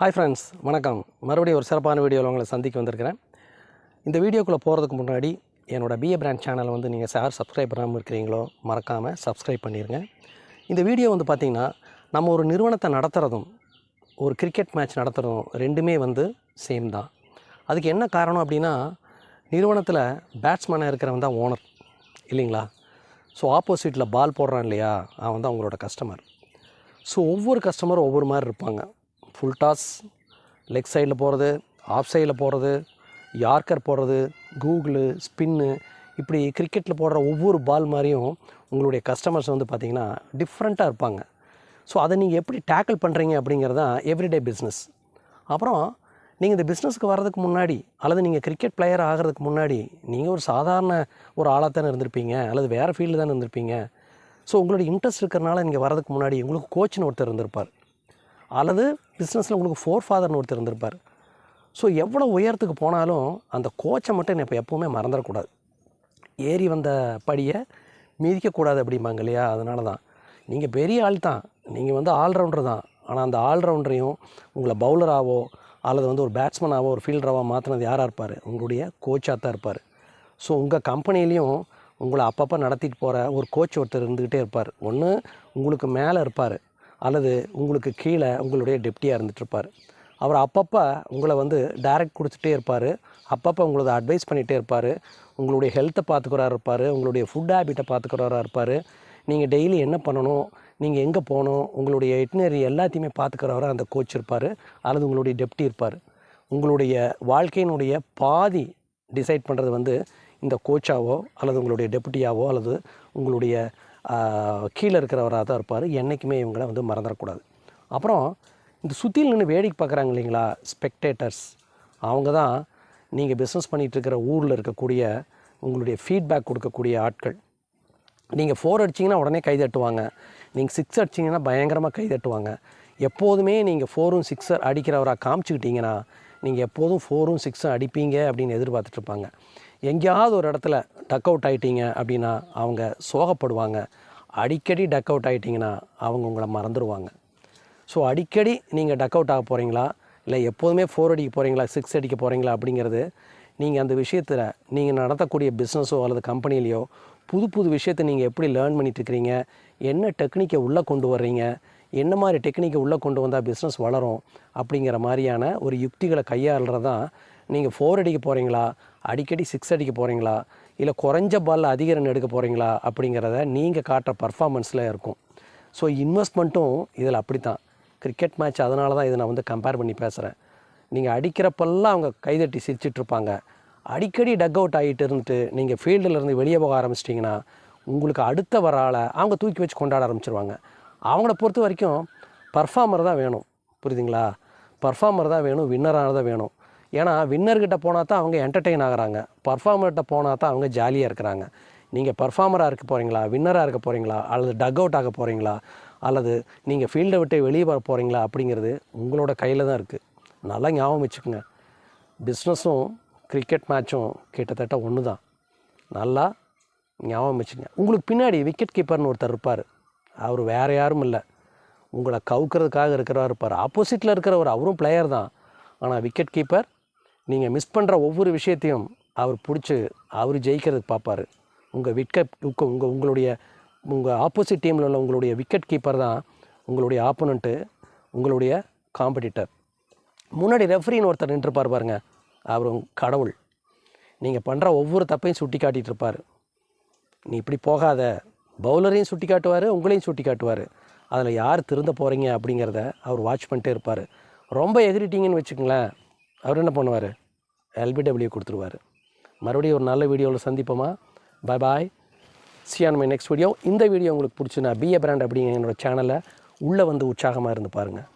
Hi friends வணக்கம். மறுபடியும் ஒரு சிறப்பான வீடியோவில் உங்களை சந்திக்க வந்திருக்கிறேன். இந்த வீடியோக்குள்ளே போகிறதுக்கு முன்னாடி என்னோட பிஏ பிராண்ட் சேனலை வந்து நீங்கள் சார் சப்ஸ்கிரைப் பண்ணாமல் இருக்கிறீங்களோ மறக்காமல் சப்ஸ்கிரைப் பண்ணிடுங்க இந்த வீடியோ வந்து பார்த்திங்கன்னா நம்ம ஒரு நிறுவனத்தை நடத்துகிறதும் ஒரு கிரிக்கெட் மேட்ச் நடத்துகிறதும் ரெண்டுமே வந்து சேம் தான். அதுக்கு என்ன காரணம் அப்படின்னா நிறுவனத்தில் பேட்ஸ்மேனாக இருக்கிறவன் தான் ஓனர் இல்லைங்களா? ஸோ ஆப்போசிட்டில் பால் போடுறான் இல்லையா? அவன் தான் அவங்களோட கஸ்டமர் ஸோ ஒவ்வொரு கஸ்டமரும் ஒவ்வொரு மாதிரி இருப்பாங்க. ஃபுல் டாஸ் லெக் சைடில் போகிறது ஆஃப் சைடில் போகிறது யார்க்கர் போடுறது கூகுளு ஸ்பின்னு இப்படி கிரிக்கெட்டில் போடுற ஒவ்வொரு பால் மாதிரியும் உங்களுடைய கஸ்டமர்ஸ் வந்து பார்த்திங்கன்னா டிஃப்ரெண்ட்டாக இருப்பாங்க. ஸோ அதை நீங்கள் எப்படி டேக்கிள் பண்ணுறீங்க அப்படிங்கிறது தான் எவ்ரிடே பிஸ்னஸ் அப்புறம் நீங்கள் இந்த பிஸ்னஸ்க்கு வர்றதுக்கு முன்னாடி அல்லது நீங்கள் கிரிக்கெட் பிளேயர் ஆகிறதுக்கு முன்னாடி நீங்கள் ஒரு சாதாரண ஒரு ஆளாக தானே இருந்திருப்பீங்க அல்லது வேறு ஃபீல்டு தானே இருந்திருப்பீங்க. ஸோ உங்களுடைய இன்ட்ரெஸ்ட் இருக்கிறனால நீங்கள் வரதுக்கு முன்னாடி உங்களுக்கு கோச்சின்னு ஒருத்தர் இருந்திருப்பார். அல்லது பிஸ்னஸில் உங்களுக்கு ஃபோர் ஃபாதர்னு ஒருத்தர் இருந்திருப்பார். ஸோ எவ்வளோ உயரத்துக்கு போனாலும் அந்த கோச்சை மட்டும் இப்போ எப்போவுமே மறந்துடக்கூடாது. ஏறி வந்த படியை மீதிக்கக்கூடாது அப்படிம்பாங்க இல்லையா? அதனால தான். நீங்கள் பெரிய ஆள் தான். நீங்கள் வந்து ஆல்ரவுண்டர் தான். ஆனால் அந்த ஆல்ரவுண்டரையும் உங்களை பவுலராகவோ அல்லது வந்து ஒரு பேட்ஸ்மனாகவோ ஒரு ஃபீல்டராகவோ மாற்றினது யாராக இருப்பார்? உங்களுடைய கோச்சாக தான் இருப்பார். ஸோ உங்கள் கம்பெனிலையும் உங்களை அப்பப்போ நடத்திட்டு போகிற ஒரு கோச் ஒருத்தர் இருந்துக்கிட்டே இருப்பார். ஒன்று உங்களுக்கு மேலே இருப்பார். அல்லது உங்களுக்கு கீழே உங்களுடைய டெப்டியாக இருந்துகிட்ருப்பார் அவர் அப்பப்போ உங்களை வந்து டைரக்ட் கொடுத்துட்டே இருப்பார். அப்பப்போ உங்களை அட்வைஸ் பண்ணிகிட்டே இருப்பார். உங்களுடைய ஹெல்த்தை பார்த்துக்கிறா இருப்பார். உங்களுடைய ஃபுட் ஹேபிட்டை பார்த்துக்கிறவராக இருப்பார். நீங்கள் டெய்லி என்ன பண்ணணும்? நீங்கள் எங்கே போகணும்? உங்களுடைய எட்னரி எல்லாத்தையுமே பார்த்துக்கிறவராக அந்த கோச் இருப்பார். அல்லது உங்களுடைய டெப்டி இருப்பார். உங்களுடைய வாழ்க்கையினுடைய பாதி டிசைட் பண்ணுறது வந்து இந்த கோச்சாவோ அல்லது உங்களுடைய டெப்டியாவோ அல்லது உங்களுடைய கீழே இருக்கிறவராக தான் இருப்பார். என்றைக்குமே இவங்கள வந்து மறந்துடக்கூடாது. அப்புறம் இந்த சுற்றியில் நின்று வேடிக்கை பார்க்குறாங்க இல்லைங்களா? ஸ்பெக்டேட்டர்ஸ் அவங்க தான் நீங்கள் பிஸ்னஸ் பண்ணிகிட்ருக்கிற ஊரில் இருக்கக்கூடிய உங்களுடைய ஃபீட்பேக் கொடுக்கக்கூடிய ஆட்கள். நீங்கள் ஃபோர் அடிச்சிங்கன்னா உடனே கை தட்டுவாங்க நீங்கள் சிக்ஸ் அடிச்சிங்கன்னா பயங்கரமாக கை தட்டுவாங்க எப்போதுமே நீங்கள் ஃபோரும் சிக்ஸர் அடிக்கிறவராக காமிச்சிக்கிட்டிங்கன்னா நீங்கள் எப்போதும் ஃபோரும் சிக்ஸும் அடிப்பீங்க அப்படின்னு எதிர்பார்த்துட்ருப்பாங்க எங்கேயாவது ஒரு இடத்துல டக் அவுட் ஆகிட்டீங்க அப்படின்னா அவங்க சோகப்படுவாங்க. அடிக்கடி டக் அவுட் ஆகிட்டிங்கன்னா அவங்க உங்களை மறந்துடுவாங்க. ஸோ அடிக்கடி நீங்கள் டக் அவுட் ஆக போகிறீங்களா இல்லை எப்போதுமே ஃபோர் அடிக்க போகிறீங்களா சிக்ஸ் அடிக்க போகிறீங்களா அப்படிங்கிறது நீங்கள் அந்த விஷயத்தில் நீங்கள் நடத்தக்கூடிய பிஸ்னஸோ அல்லது கம்பெனிலேயோ புது புது விஷயத்தை நீங்கள் எப்படி லேர்ன் பண்ணிட்டுருக்கிறீங்க என்ன டெக்னிக்கை உள்ளே கொண்டு வர்றீங்க? என்ன மாதிரி டெக்னிக்கை உள்ளே கொண்டு வந்தால் பிஸ்னஸ் வளரும்? அப்படிங்கிற மாதிரியான ஒரு யுக்திகளை கையாளுறது தான் நீங்கள் ஃபோர் அடிக்க போகிறீங்களா அடிக்கடி சிக்ஸ் அடிக்க போகிறீங்களா இல்லை குறைஞ்ச பாலில் அதிக ரன் எடுக்க போகிறீங்களா அப்படிங்கிறத நீங்கள் காட்டுற பர்ஃபாமன்ஸில் இருக்கும். ஸோ இன்வெஸ்ட்மெண்ட்டும் இதில் அப்படி தான் கிரிக்கெட் மேட்ச் அதனால தான் இதை நான் வந்து கம்பேர் பண்ணி பேசுகிறேன் நீங்கள் அடிக்கிறப்பெல்லாம் அவங்க கைதட்டி சிரிச்சிட்ருப்பாங்க அடிக்கடி டக் அவுட் ஆகிட்டு இருந்துட்டு நீங்கள் ஃபீல்டிலேருந்து வெளியே போக ஆரம்பிச்சிட்டிங்கன்னா உங்களுக்கு அடுத்த வர ஆளை அவங்க தூக்கி வச்சு கொண்டாட ஆரம்பிச்சிருவாங்க. அவங்கள பொறுத்த வரைக்கும் பர்ஃபார்மர் தான் வேணும். புரியுதுங்களா? பர்ஃபார்மர் தான் வேணும் வின்னராக தான் வேணும். ஏன்னா வின்னர்கிட்ட போனால் தான் அவங்க என்டர்டெயின் ஆகுறாங்க. பர்ஃபார்மர்கிட்ட போனால் தான் அவங்க ஜாலியாக இருக்கிறாங்க. நீங்கள் பர்ஃபார்மராக இருக்க போகிறீங்களா வின்னராக இருக்க போகிறீங்களா அல்லது டக் அவுட் ஆக போகிறீங்களா அல்லது நீங்கள் ஃபீல்டை விட்டு வெளியே வர போகிறீங்களா அப்படிங்கிறது உங்களோட கையில் தான் இருக்குது நல்லா ஞாபகம் வச்சுக்கோங்க. பிஸ்னஸும் கிரிக்கெட் மேட்சும் கிட்டத்தட்ட ஒன்று தான் நல்லா ஞாபகம் வச்சுக்கங்க உங்களுக்கு பின்னாடி விக்கெட் கீப்பர்னு ஒருத்தர் இருப்பார். அவர் வேறு யாரும் இல்லை. உங்களை கவுக்கிறதுக்காக இருக்கிறவர் இருப்பார். ஆப்போசிட்டில் இருக்கிறவர் அவரும் பிளேயர் தான். ஆனால் விக்கெட் கீப்பர் நீங்கள் மிஸ் பண்ணுற ஒவ்வொரு விஷயத்தையும் அவர் பிடிச்சி அவர் ஜெயிக்கிறதுக்கு பார்ப்பார் உங்கள் விக்கெட் உங்கள் உங்களுடைய உங்கள் ஆப்போசிட் டீமில் உள்ள உங்களுடைய விக்கெட் கீப்பர் தான் உங்களுடைய ஆப்போனண்ட்டு உங்களுடைய காம்படிட்டர் முன்னாடி ரெஃப்ரின்னு ஒருத்தர் நின்றுப்பார் பாருங்க. அவர் கடவுள். நீங்கள் பண்ணுற ஒவ்வொரு தப்பையும் சுட்டி காட்டிகிட்டு இருப்பார். நீ இப்படி போகாத. பவுலரையும் சுட்டி காட்டுவார் உங்களையும் சுட்டி காட்டுவார் அதில் யார் திருந்த போகிறீங்க அப்படிங்கிறத அவர் வாட்ச் பண்ணிட்டே இருப்பார். ரொம்ப எகிரிட்டிங்கன்னு வச்சுக்கங்களேன். அவர் என்ன பண்ணுவார்? எல்பிடபிள்யூ கொடுத்துருவார். மறுபடியும் ஒரு நல்ல வீடியோவில் சந்திப்போமா? Bye bye see on my next video இந்த வீடியோ உங்களுக்கு பிடிச்சுன்னா பிஏ பிராண்ட் அப்படிங்கிற என்னோட சேனலை உள்ளே வந்து உற்சாகமாக இருந்து பாருங்கள்